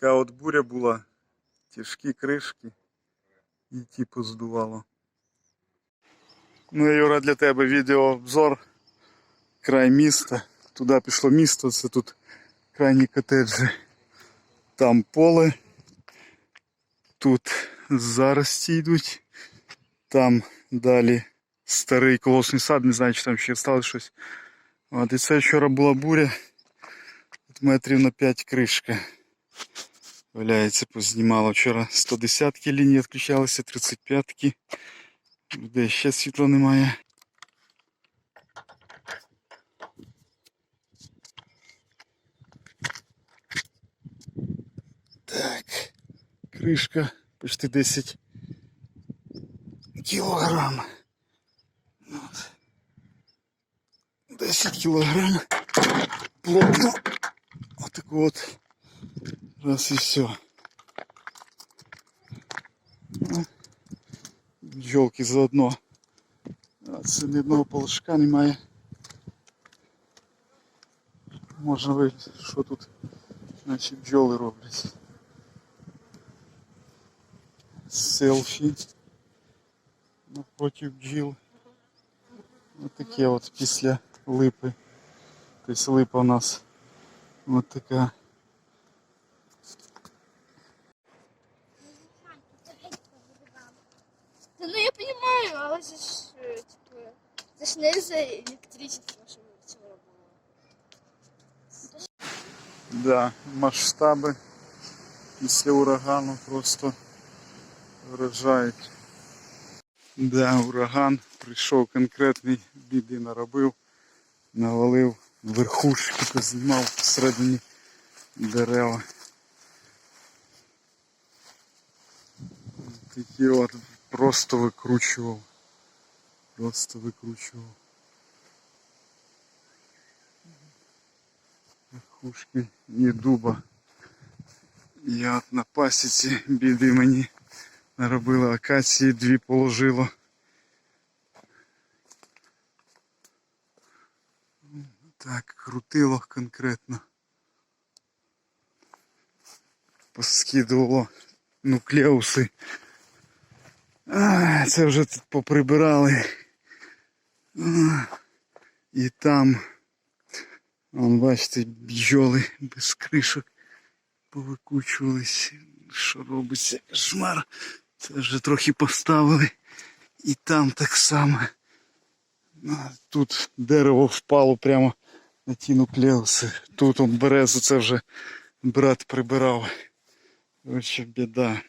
Така от буря була, тяжкі кришки і ті поздувало. Ну, Юра, для тебе відеообзор. Край міста. Туди пішло місто, це тут крайні котеджі. Там поле. Тут зарості йдуть. Там далі старий колосний сад, не знаю, чи там ще сталося щось. От, і це вчора була буря. От метрів на 5 кришка. Валяється, познімало. Вчора 110 лінії відключалися, 35-ки. Де ще світла немає. Так, кришка почти 10 кілограм. От. 10 кілограм. Плотно. Отак от. Раз і все. Бджолки заодно. А це ні одного полошка немає. Можна вийти, що тут значить бджоли роблять. Селфі напроти бджіл. Ось таке от після липи. Тобто липа у нас от така. Типу, це ж не за електричество, що вчора було. Да, масштаби після урагану просто вражають. Да, ураган прийшов конкретний, біди наробив, навалив верхушки, познімав всередині дерева. Такі от просто викручував. Просто викручував. Верхушки і дуба. Я от на пасіці біди мені наробила акації, дві положило. Так, крутило конкретно. Поскидувало нуклеуси. А, це вже тут поприбирали. І там, вон, бачите, бджоли без кришок повикучувались. Що робиться? Кошмар. Це вже трохи поставили. І там так само. Тут дерево впало прямо на ті нуклеуси. Тут он березу це вже брат прибирав. Короче, біда.